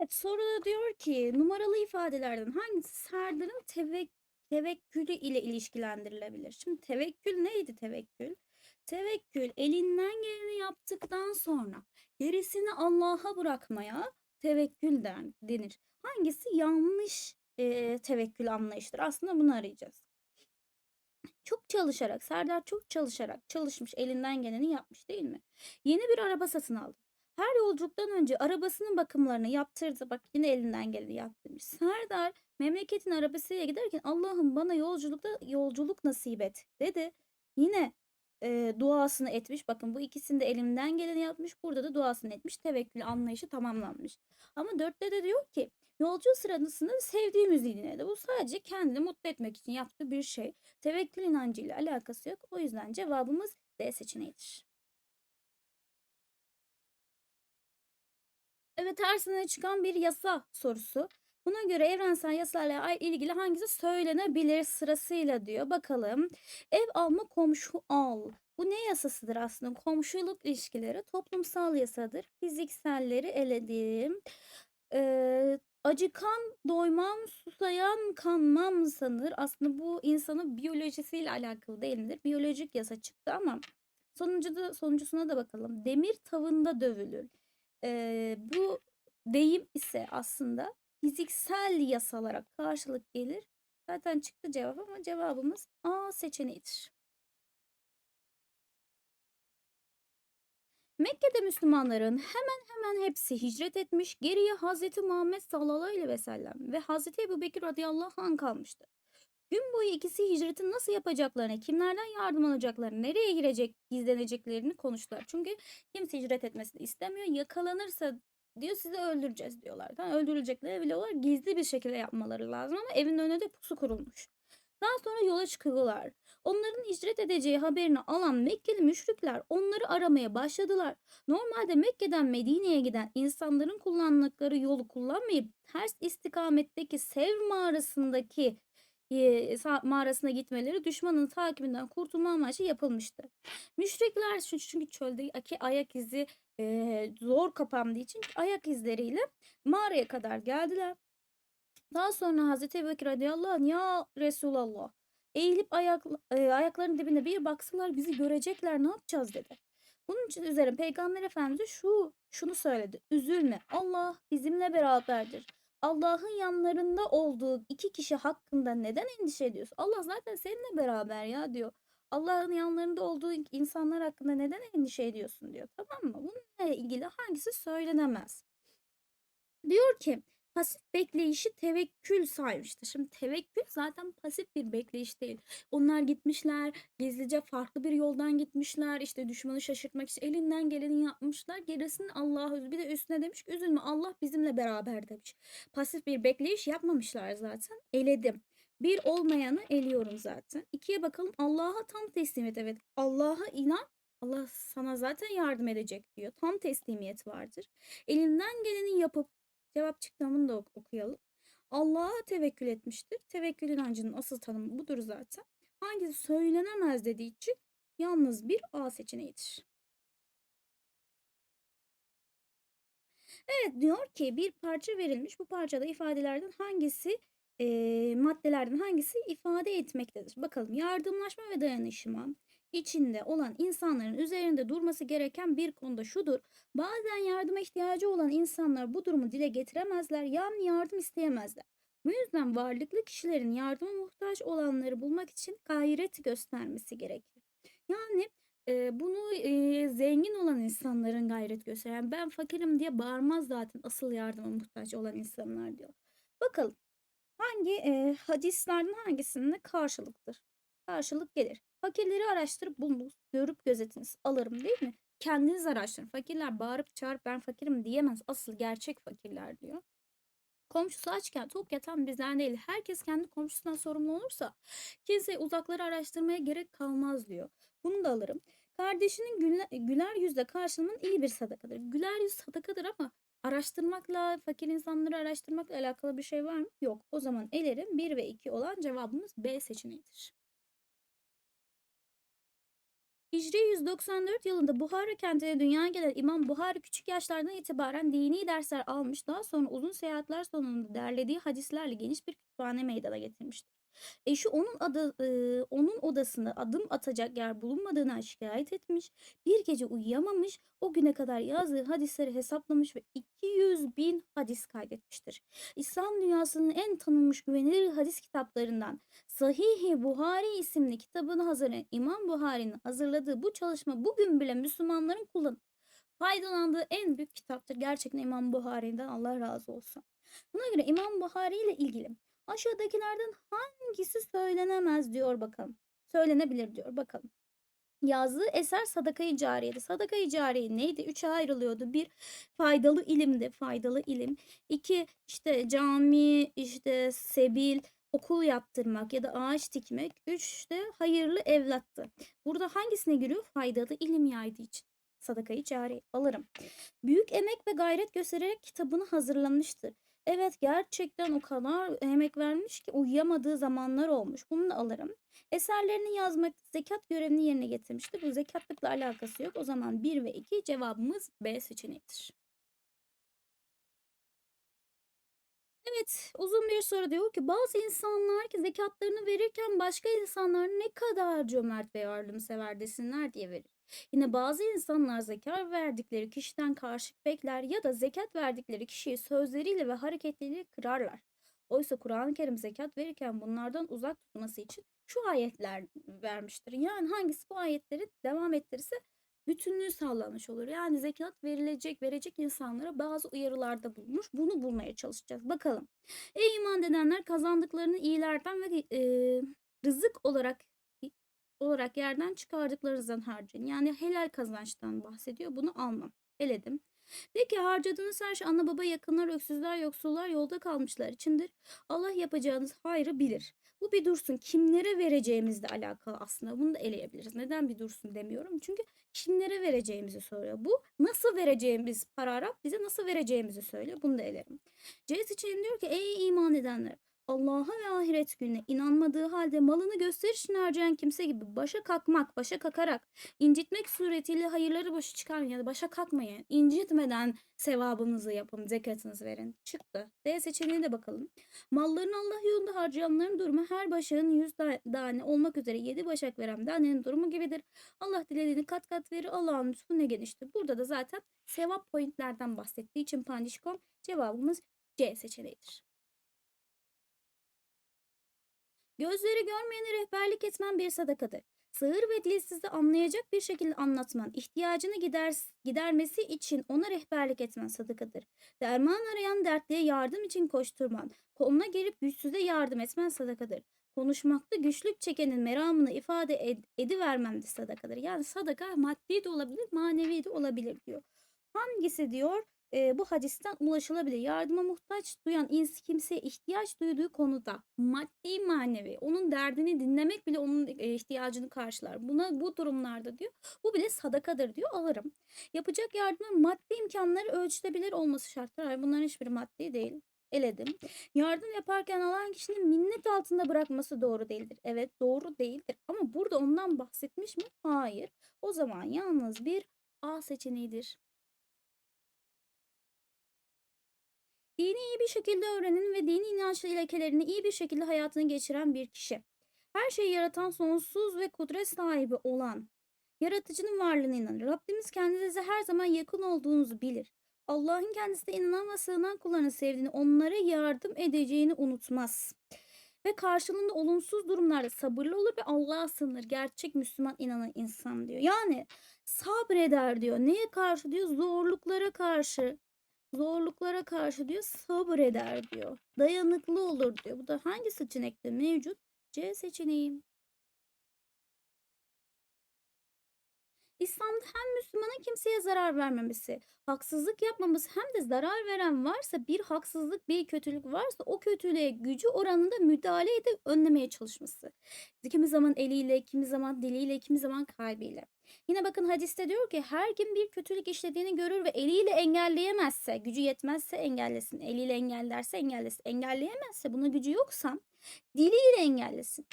Evet, soruda diyor ki numaralı ifadelerden hangisi Serdar'ın tevek tevekkülü ile ilişkilendirilebilir? Şimdi tevekkül neydi tevekkül? Tevekkül elinden geleni yaptıktan sonra gerisini Allah'a bırakmaya tevekkül den- denir. Hangisi yanlış e, tevekkül anlayışıdır? Aslında bunu arayacağız. Çok çalışarak, Serdar çok çalışarak çalışmış, elinden geleni yapmış değil mi? Yeni bir araba satın aldı. Her yolculuktan önce arabasının bakımlarını yaptırdı. Bak yine elinden geleni yaptırmış. Serdar memleketin arabasıyla giderken Allah'ım bana yolculukta yolculuk nasip et dedi. Yine e, duasını etmiş. Bakın bu ikisinde elimden geleni yapmış. Burada da duasını etmiş. Tevekkül anlayışı tamamlanmış. Ama dörtte de diyor ki yolcu sırasında sevdiği müziği dinledi. Bu sadece kendini mutlu etmek için yaptığı bir şey. Tevekkül inancıyla alakası yok. O yüzden cevabımız D seçeneğidir. Evet tersine çıkan bir yasa sorusu. Buna göre evrensel yasalarla ilgili hangisi söylenebilir sırasıyla diyor. Bakalım. Ev alma komşu al. Bu ne yasasıdır aslında? Komşuluk ilişkileri toplumsal yasadır. Fizikselleri eledim. Ee, acıkan doymam, susayan kanmam sanır. Aslında bu insanın biyolojisiyle alakalı değil midir? Biyolojik yasa çıktı ama sonuncu da, sonuncusuna da bakalım. Demir tavında dövülür. Ee, bu deyim ise aslında fiziksel yasalara karşılık gelir. Zaten çıktı cevap ama cevabımız A seçeneğidir. Mekke'de Müslümanların hemen hemen hepsi hicret etmiş. Geriye Hazreti Muhammed sallallahu aleyhi ve sellem ve Hazreti Ebu Bekir radıyallahu anh kalmıştı. Gün boyu ikisi hicreti nasıl yapacaklarını, kimlerden yardım alacaklarını, nereye girecek, gizleneceklerini konuştular. Çünkü kimse hicret etmesini istemiyor. Yakalanırsa diyor sizi öldüreceğiz diyorlar. Yani öldürülecekleri biliyorlar. Gizli bir şekilde yapmaları lazım ama evin önünde pusu kurulmuş. Daha sonra yola çıkıyorlar. Onların hicret edeceği haberini alan Mekkeli müşrikler onları aramaya başladılar. Normalde Mekke'den Medine'ye giden insanların kullandıkları yolu kullanmayıp ters istikametteki Sevr mağarasındaki e, mağarasına gitmeleri düşmanın takibinden kurtulma amaçlı yapılmıştı. Müşrikler çünkü çöldeki ayak izi zor kapandığı için ayak izleriyle mağaraya kadar geldiler. Daha sonra Hazreti Bekir radıyallahu anh ya Resulallah eğilip ayak, ayaklarının dibine bir baksınlar bizi görecekler ne yapacağız dedi. Bunun için üzerine Peygamber Efendimiz şu şunu söyledi. Üzülme Allah bizimle beraberdir. Allah'ın yanlarında olduğu iki kişi hakkında neden endişe ediyorsun? Allah zaten seninle beraber ya diyor. Allah'ın yanlarında olduğu insanlar hakkında neden endişe ediyorsun diyor. Tamam mı? Bununla ilgili hangisi söylenemez? Diyor ki pasif bekleyişi tevekkül saymıştır. Şimdi tevekkül zaten pasif bir bekleyiş değil. Onlar gitmişler, gizlice farklı bir yoldan gitmişler. İşte düşmanı şaşırtmak için elinden geleni yapmışlar. Gerisini Allah'a bir de üstüne demiş ki üzülme Allah bizimle beraber demiş. Pasif bir bekleyiş yapmamışlar zaten. Eledim. Bir olmayanı eliyorum zaten. İkiye bakalım Allah'a tam teslim et. Evet Allah'a inan Allah sana zaten yardım edecek diyor. Tam teslimiyet vardır. Elinden geleni yapıp cevap bunu da okuyalım. Allah'a tevekkül etmiştir. Tevekkül inancının asıl tanımı budur zaten. Hangisi söylenemez dediği için yalnız bir A seçeneğidir. Evet diyor ki bir parça verilmiş. Bu parçada ifadelerden hangisi e, maddelerden hangisi ifade etmektedir? Bakalım yardımlaşma ve dayanışma içinde olan insanların üzerinde durması gereken bir konuda şudur. Bazen yardıma ihtiyacı olan insanlar bu durumu dile getiremezler yani yardım isteyemezler. Bu yüzden varlıklı kişilerin yardıma muhtaç olanları bulmak için gayret göstermesi gerekir. Yani e, bunu e, zengin olan insanların gayret gösteren ben fakirim diye bağırmaz zaten asıl yardıma muhtaç olan insanlar diyor. Bakalım hangi e, hadislerden hangisinde karşılıktır? Karşılık gelir. Fakirleri araştırıp bulunuz, görüp gözetiniz, alırım değil mi? Kendiniz araştırın. Fakirler bağırıp çağırıp ben fakirim diyemez. Asıl gerçek fakirler diyor. Komşusu açken tok yatan bizden değil. Herkes kendi komşusundan sorumlu olursa kimse uzakları araştırmaya gerek kalmaz diyor. Bunu da alırım. Kardeşinin güler, güler yüzle karşılaman iyi bir sadakadır. Güler yüz sadakadır ama araştırmakla, fakir insanları araştırmakla alakalı bir şey var mı? Yok. O zaman elerim 1 ve 2 olan cevabımız B seçeneğidir. Hicri 194 yılında Buhara kentine dünyaya gelen İmam Buhari küçük yaşlardan itibaren dini dersler almış. Daha sonra uzun seyahatler sonunda derlediği hadislerle geniş bir kütüphane meydana getirmiştir. Eşi onun adı, e, onun odasında adım atacak yer bulunmadığına şikayet etmiş. Bir gece uyuyamamış. O güne kadar yazdığı hadisleri hesaplamış ve 200 bin hadis kaydetmiştir. İslam dünyasının en tanınmış güvenilir hadis kitaplarından Sahih-i Buhari isimli kitabını hazırlayan İmam Buhari'nin hazırladığı bu çalışma bugün bile Müslümanların kullanıp faydalandığı en büyük kitaptır. Gerçekten İmam Buhari'den Allah razı olsun. Buna göre İmam Buhari ile ilgili aşağıdakilerden hangisi söylenemez diyor bakalım. Söylenebilir diyor bakalım. Yazdığı eser sadakayı cariyedi. Sadakayı cariye neydi? Üçe ayrılıyordu. Bir faydalı ilimdi. Faydalı ilim. İki işte cami, işte sebil, okul yaptırmak ya da ağaç dikmek. Üç de hayırlı evlattı. Burada hangisine giriyor? Faydalı ilim yaydığı için. Sadakayı cari alırım. Büyük emek ve gayret göstererek kitabını hazırlamıştır. Evet gerçekten o kadar emek vermiş ki uyuyamadığı zamanlar olmuş. Bunu da alırım. Eserlerini yazmak zekat görevini yerine getirmiştir. Bu zekatlıkla alakası yok. O zaman 1 ve 2 cevabımız B seçeneğidir. Evet, uzun bir soru diyor ki bazı insanlar ki zekatlarını verirken başka insanlar ne kadar cömert ve yardımsever desinler diye verir. Yine bazı insanlar zekat verdikleri kişiden karşılık bekler ya da zekat verdikleri kişiyi sözleriyle ve hareketleriyle kırarlar. Oysa Kur'an-ı Kerim zekat verirken bunlardan uzak tutması için şu ayetler vermiştir. Yani hangisi bu ayetleri devam ettirirse bütünlüğü sağlanmış olur. Yani zekat verilecek, verecek insanlara bazı uyarılarda bulunmuş. Bunu bulmaya çalışacağız. Bakalım. Ey iman edenler kazandıklarını iyilerden ve e, rızık olarak olarak yerden çıkardıklarınızdan harcayın. Yani helal kazançtan bahsediyor. Bunu almam. Eledim. De ki harcadığınız her şey ana baba yakınlar, öksüzler, yoksullar yolda kalmışlar içindir. Allah yapacağınız hayrı bilir. Bu bir dursun. Kimlere vereceğimizle alakalı aslında. Bunu da eleyebiliriz. Neden bir dursun demiyorum. Çünkü kimlere vereceğimizi soruyor. Bu nasıl vereceğimiz paragraf bize nasıl vereceğimizi söylüyor. Bunu da elerim. C için diyor ki ey iman edenler Allah'a ve ahiret gününe inanmadığı halde malını gösteriş için harcayan kimse gibi başa kalkmak, başa kakarak, incitmek suretiyle hayırları boşa çıkarmayın ya da başa kalkmayın. incitmeden sevabınızı yapın, zekatınızı verin. Çıktı. D seçeneğine de bakalım. Mallarını Allah yolunda harcayanların durumu her başağın 100 tane olmak üzere 7 başak veren tanenin durumu gibidir. Allah dilediğini kat kat verir. Allah'ın lütfu ne geniştir. Burada da zaten sevap pointlerden bahsettiği için Pandişkom cevabımız C seçeneğidir. Gözleri görmeyeni rehberlik etmen bir sadakadır. Sığır ve dilsizi anlayacak bir şekilde anlatman, ihtiyacını gider, gidermesi için ona rehberlik etmen sadakadır. Derman arayan dertliye yardım için koşturman, koluna gelip güçsüze yardım etmen sadakadır. Konuşmakta güçlük çekenin meramını ifade ed edivermen de sadakadır. Yani sadaka maddi de olabilir, manevi de olabilir diyor. Hangisi diyor? E, bu hadisten ulaşılabilir. Yardıma muhtaç duyan ins kimseye ihtiyaç duyduğu konuda maddi manevi onun derdini dinlemek bile onun e, ihtiyacını karşılar. Buna bu durumlarda diyor bu bile sadakadır diyor alırım. Yapacak yardımın maddi imkanları ölçülebilir olması şartlar. Hayır, bunların hiçbiri maddi değil. Eledim. Yardım yaparken alan kişinin minnet altında bırakması doğru değildir. Evet doğru değildir. Ama burada ondan bahsetmiş mi? Hayır. O zaman yalnız bir A seçeneğidir. Dini iyi bir şekilde öğrenen ve dini inançlı ilkelerini iyi bir şekilde hayatını geçiren bir kişi. Her şeyi yaratan sonsuz ve kudret sahibi olan yaratıcının varlığına inanır. Rabbimiz kendinize her zaman yakın olduğunuzu bilir. Allah'ın kendisine inanan ve sığınan kullarını sevdiğini, onlara yardım edeceğini unutmaz. Ve karşılığında olumsuz durumlarda sabırlı olur ve Allah'a sığınır. Gerçek Müslüman inanan insan diyor. Yani sabreder diyor. Neye karşı diyor? Zorluklara karşı. Zorluklara karşı diyor sabreder diyor. Dayanıklı olur diyor. Bu da hangi seçenekte mevcut? C seçeneği. İslam'da hem Müslümanın kimseye zarar vermemesi, haksızlık yapmaması hem de zarar veren varsa bir haksızlık, bir kötülük varsa o kötülüğe gücü oranında müdahale edip önlemeye çalışması. Kimi zaman eliyle, kimi zaman diliyle, kimi zaman kalbiyle. Yine bakın hadiste diyor ki her kim bir kötülük işlediğini görür ve eliyle engelleyemezse, gücü yetmezse engellesin. Eliyle engellerse engellesin. Engelleyemezse buna gücü yoksa diliyle engellesin.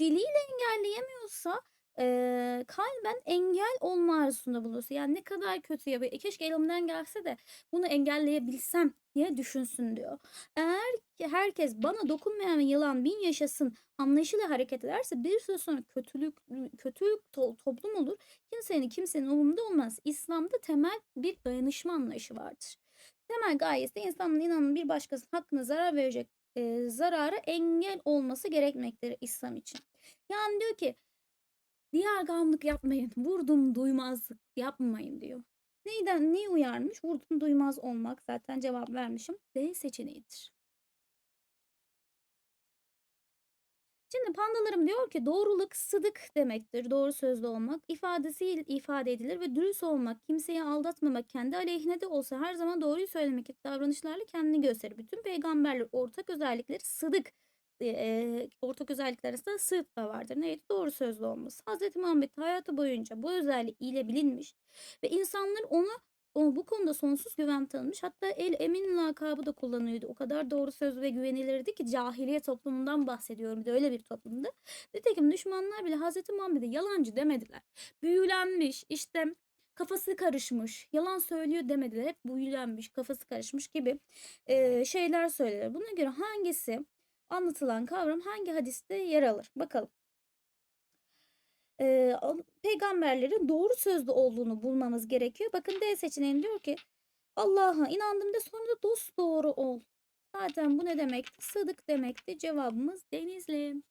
Diliyle engelleyemiyorsa eee, kalben engel olma arzusunda bulunursa yani ne kadar kötü ya "E, keşke elimden gelse de bunu engelleyebilsem diye düşünsün diyor. Eğer ki herkes bana dokunmayan yılan bin yaşasın anlayışıyla hareket ederse bir süre sonra kötülük kötülük to- toplum olur. Kimsenin kimsenin umurunda olmaz. İslam'da temel bir dayanışma anlayışı vardır. Temel gayesi de insanın inanın bir başkasının hakkına zarar verecek e, zarara engel olması gerekmektedir İslam için. Yani diyor ki diğer gamlık yapmayın, vurdum duymazlık yapmayın diyor. Neyden neyi uyarmış? Vurdum duymaz olmak zaten cevap vermişim. D seçeneğidir. Şimdi pandalarım diyor ki doğruluk sıdık demektir. Doğru sözlü olmak ifadesiyle ifade edilir ve dürüst olmak, kimseyi aldatmamak, kendi aleyhine de olsa her zaman doğruyu söylemek gibi davranışlarla kendini gösterir. Bütün peygamberler ortak özellikleri sıdık. Eee, ortak özellikler arasında sıdk da vardır. Neydi? Doğru sözlü olması. Hazreti Muhammed hayatı boyunca bu özelliği ile bilinmiş ve insanlar ona o bu konuda sonsuz güven tanımış. Hatta El Emin lakabı da kullanıyordu. O kadar doğru söz ve güvenilirdi ki cahiliye toplumundan bahsediyorum. Bir de öyle bir toplumda. Nitekim düşmanlar bile Hazreti Muhammed'e yalancı demediler. Büyülenmiş, işte kafası karışmış, yalan söylüyor demediler. Hep büyülenmiş, kafası karışmış gibi eee, şeyler söylediler. Buna göre hangisi anlatılan kavram hangi hadiste yer alır? Bakalım. An- peygamberlerin doğru sözlü olduğunu bulmamız gerekiyor. Bakın D seçeneğinde diyor ki Allah'a inandım de sonra da dost doğru ol. Zaten bu ne demekti? Sıdık demekti. Cevabımız Denizli.